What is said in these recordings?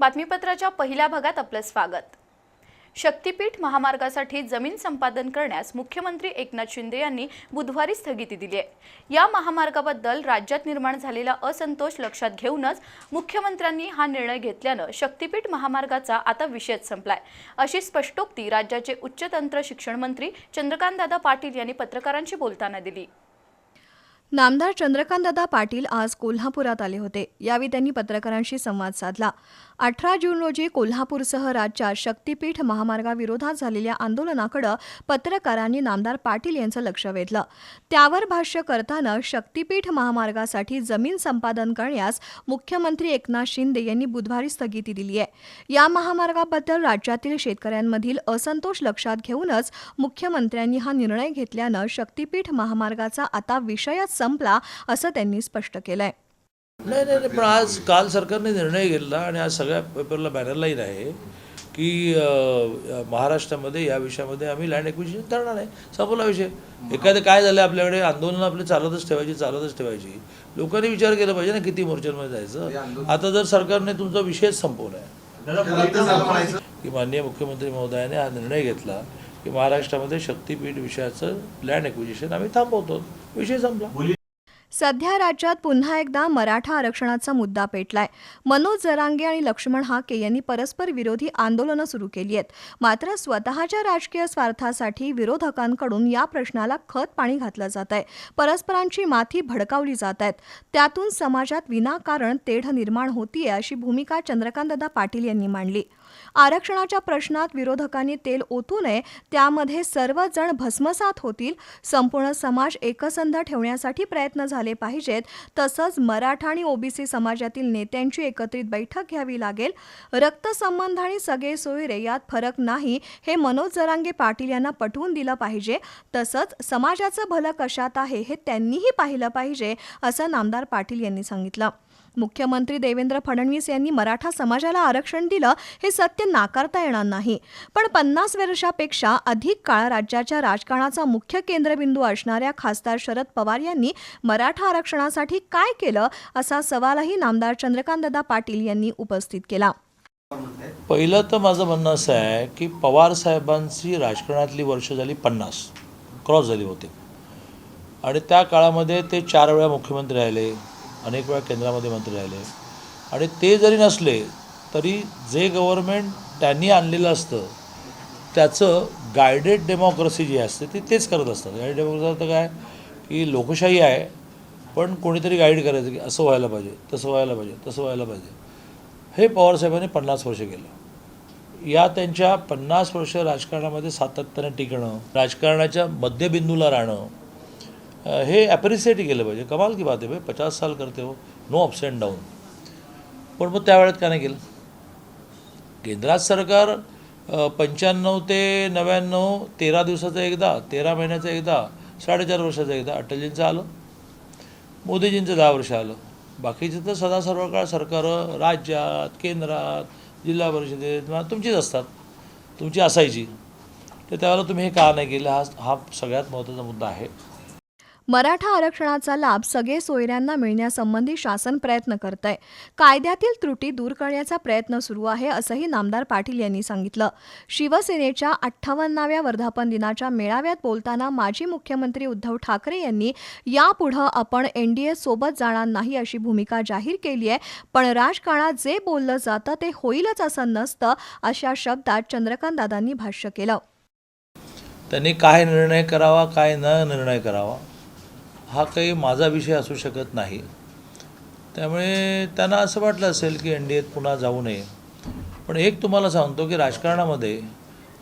बातमीपत्राच्या पहिल्या भागात आपलं स्वागत. शक्तीपीठ महामार्गासाठी जमीन संपादन करण्यास मुख्यमंत्री एकनाथ शिंदे यांनी बुधवारी स्थगिती दिली आहे. या महामार्गाबद्दल राज्यात निर्माण झालेला असंतोष लक्षात घेऊनच मुख्यमंत्र्यांनी हा निर्णय घेतल्यानं शक्तीपीठ महामार्गाचा आता विषयच संपलाय. अशी स्पष्टोक्ती राज्याचे उच्चतंत्र शिक्षण मंत्री चंद्रकांतदादा पाटील यांनी पत्रकारांशी बोलताना दिली. नामदार चंद्रकांतदादा पाटील आज कोल्हापुरात आले होते. यावेळी त्यांनी पत्रकारांशी संवाद साधला. अठरा जून रोजी कोल्हापूरसह राज्यात शक्तीपीठ महामार्गाविरोधात झालेल्या आंदोलनाकडे पत्रकारांनी नामदार पाटील यांचं लक्ष वेधलं. त्यावर भाष्य करताना शक्तीपीठ महामार्गासाठी जमीन संपादन करण्यास मुख्यमंत्री एकनाथ शिंदे यांनी बुधवारी स्थगिती दिली आहे. या महामार्गाबद्दल राज्यातील शेतकऱ्यांमधील असंतोष लक्षात घेऊनच मुख्यमंत्र्यांनी हा निर्णय घेतल्यानं शक्तीपीठ महामार्गाचा आता विषयच संपला असं त्यांनी स्पष्ट केलंय. नाही नाही नाही, पण आज काल सरकारने निर्णय घेतला आणि आज सगळ्या पेपरला बॅनरलाही आहे की महाराष्ट्रामध्ये या विषयामध्ये आम्ही लँड एक्विजिशन करणार आहे. संपला विषय. एखादं काय झालं आपल्याकडे आंदोलनं आपली चालतच ठेवायची चालतच ठेवायची. लोकांनी विचार केला पाहिजे ना किती मोर्चांमध्ये जायचं. आता जर सरकारने तुमचा विषयच संपवला आहे. की माननीय मुख्यमंत्री महोदयाने हा निर्णय घेतला की महाराष्ट्रामध्ये शक्तीपीठ विषयाचं लँड एक्विजिशन आम्ही थांबवतो. विषय संपला. सध्या राज्यात पुन्हा एकदा मराठा आरक्षणाचा मुद्दा पेटलाय. मनोज जरांगे आणि लक्ष्मण हाके यांनी परस्पर विरोधी आंदोलनं सुरू केली आहेत. मात्र स्वतःच्या राजकीय स्वार्थासाठी विरोधकांकडून या प्रश्नाला खत पाणी घातलं जात आहे. परस्परांची माथी भडकावली जात आहेत. त्यातून समाजात विनाकारण तेढ निर्माण होतीये अशी भूमिका चंद्रकांतदा पाटील यांनी मांडली. आरक्षणाच्या प्रश्नात विरोधकांनी तेल ओतू नये त्यामध्ये सर्वजण भस्मसात होतील. संपूर्ण समाज एकसंध ठेवण्यासाठी प्रयत्न झाले पाहिजेत. तसंच मराठा आणि ओबीसी समाजातील नेत्यांची एकत्रित बैठक घ्यावी लागेल. रक्तसंबंध आणि सगळे सोयरे यात फरक नाही हे मनोज जरांगे पाटील यांना पटवून दिलं पाहिजे. तसंच समाजाचं भलं कशात आहे हे त्यांनीही पाहिलं पाहिजे असं नामदार पाटील यांनी सांगितलं. मुख्यमंत्री देवेंद्र फडणवीस यांनी मराठा समाजाला आरक्षण दिलं हे सत्य नाकारता येणार नाही. पण पन्नास वर्षापेक्षा अधिक काळ राज्याच्या राजकारणाचा मुख्य केंद्रबिंदू असणाऱ्या खासदार शरद पवार यांनी मराठा आरक्षणासाठी काय केलं असा सवालही नामदार चंद्रकांतदादा पाटील यांनी उपस्थित केला. पहिलं तर माझं म्हणणं असं आहे की पवार साहेबांची राजकारणातली वर्ष झाली पन्नास. क्रॉस झाली होते. आणि त्या काळामध्ये ते चार वेळा मुख्यमंत्री राहिले. अनेक वेळा केंद्रामध्ये मंत्री राहिले. आणि ते जरी नसले तरी जे गव्हर्मेंट त्यांनी आणलेलं असतं त्याचं गायडेड डेमोक्रेसी जी असते ती तेच करत असतात. गायडेड डेमोक्रेसी तर काय? की लोकशाही आहे पण कोणीतरी गाईड करायचं की असं व्हायला पाहिजे तसं व्हायला पाहिजे तसं व्हायला पाहिजे. हे पवारसाहेबांनी पन्नास वर्ष केलं. या त्यांच्या पन्नास वर्ष राजकारणामध्ये सातत्याने टिकणं राजकारणाच्या मध्यबिंदूला राहणं हे ॲप्रिसिएट केलं पाहिजे. कमाल की बात आहे भाई. पचास साल करते हो. नो अप्स अँड डाऊन पण मग त्यावेळेत का नाही केलं? केंद्रात सरकार पंच्याण्णव ते नव्याण्णव तेरा दिवसाचं एकदा तेरा महिन्याचं एकदा साडेचार वर्षाचं एकदा अटलजींचं आलं. मोदीजींचं दहा वर्ष आलं. बाकीचे तर सदा सर्व काळ सरकारं राज्यात केंद्रात जिल्हा परिषदेत तुमचीच असतात. तुमची असायची. तर त्यावेळेला तुम्ही हे का नाही केलं? हा हा सगळ्यात महत्त्वाचा मुद्दा आहे. मराठा आरक्षणाचा लाभ सगळे सोयऱ्यांना मिळण्यासंबंधी शासन प्रयत्न करत आहे कायद्यातील त्रुटी दूर करण्याचा प्रयत्न सुरू आहे असंही नामदार पाटील यांनी सांगितलं. शिवसेनेच्या अठ्ठावन्नाव्या वर्धापन दिनाच्या मेळाव्यात बोलताना माजी मुख्यमंत्री उद्धव ठाकरे यांनी यापुढं आपण एनडीए सोबत जाणार नाही अशी भूमिका जाहीर केली आहे पण राजकारणात जे बोललं जातं ते होईलच असं नसतं अशा शब्दात चंद्रकांतदादांनी भाष्य केलं. त्यांनी काय निर्णय करावा काय न निर्णय करावा हा काही माझा विषय असू शकत नाही. त्यामुळे त्यांना असं वाटलं असेल की एन डी एत पुन्हा जाऊ नये. पण एक तुम्हाला सांगतो की राजकारणामध्ये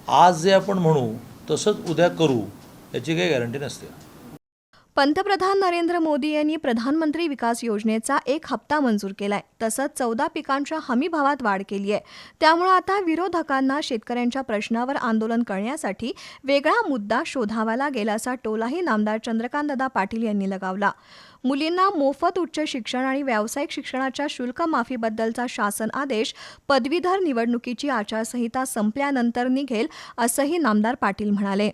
आज जे आपण म्हणू तसंच उद्या करू याची काही गॅरंटी नसते. पंतप्रधान नरेंद्र मोदी यांनी प्रधानमंत्री विकास योजनेचा एक हप्ता मंजूर केलाय. तसंच चौदा पिकांच्या हमी भावात वाढ केली आहे. त्यामुळे आता विरोधकांना शेतकऱ्यांच्या प्रश्नावर आंदोलन करण्यासाठी वेगळा मुद्दा शोधावा लागेल असा टोलाही नामदार चंद्रकांतदा पाटील यांनी लगावला. मुलींना मोफत उच्च शिक्षण आणि व्यावसायिक शिक्षणाच्या शुल्क माफीबद्दलचा शासन आदेश पदवीधर निवडणुकीची आचारसंहिता संपल्यानंतर निघेल असंही नामदार पाटील म्हणाले.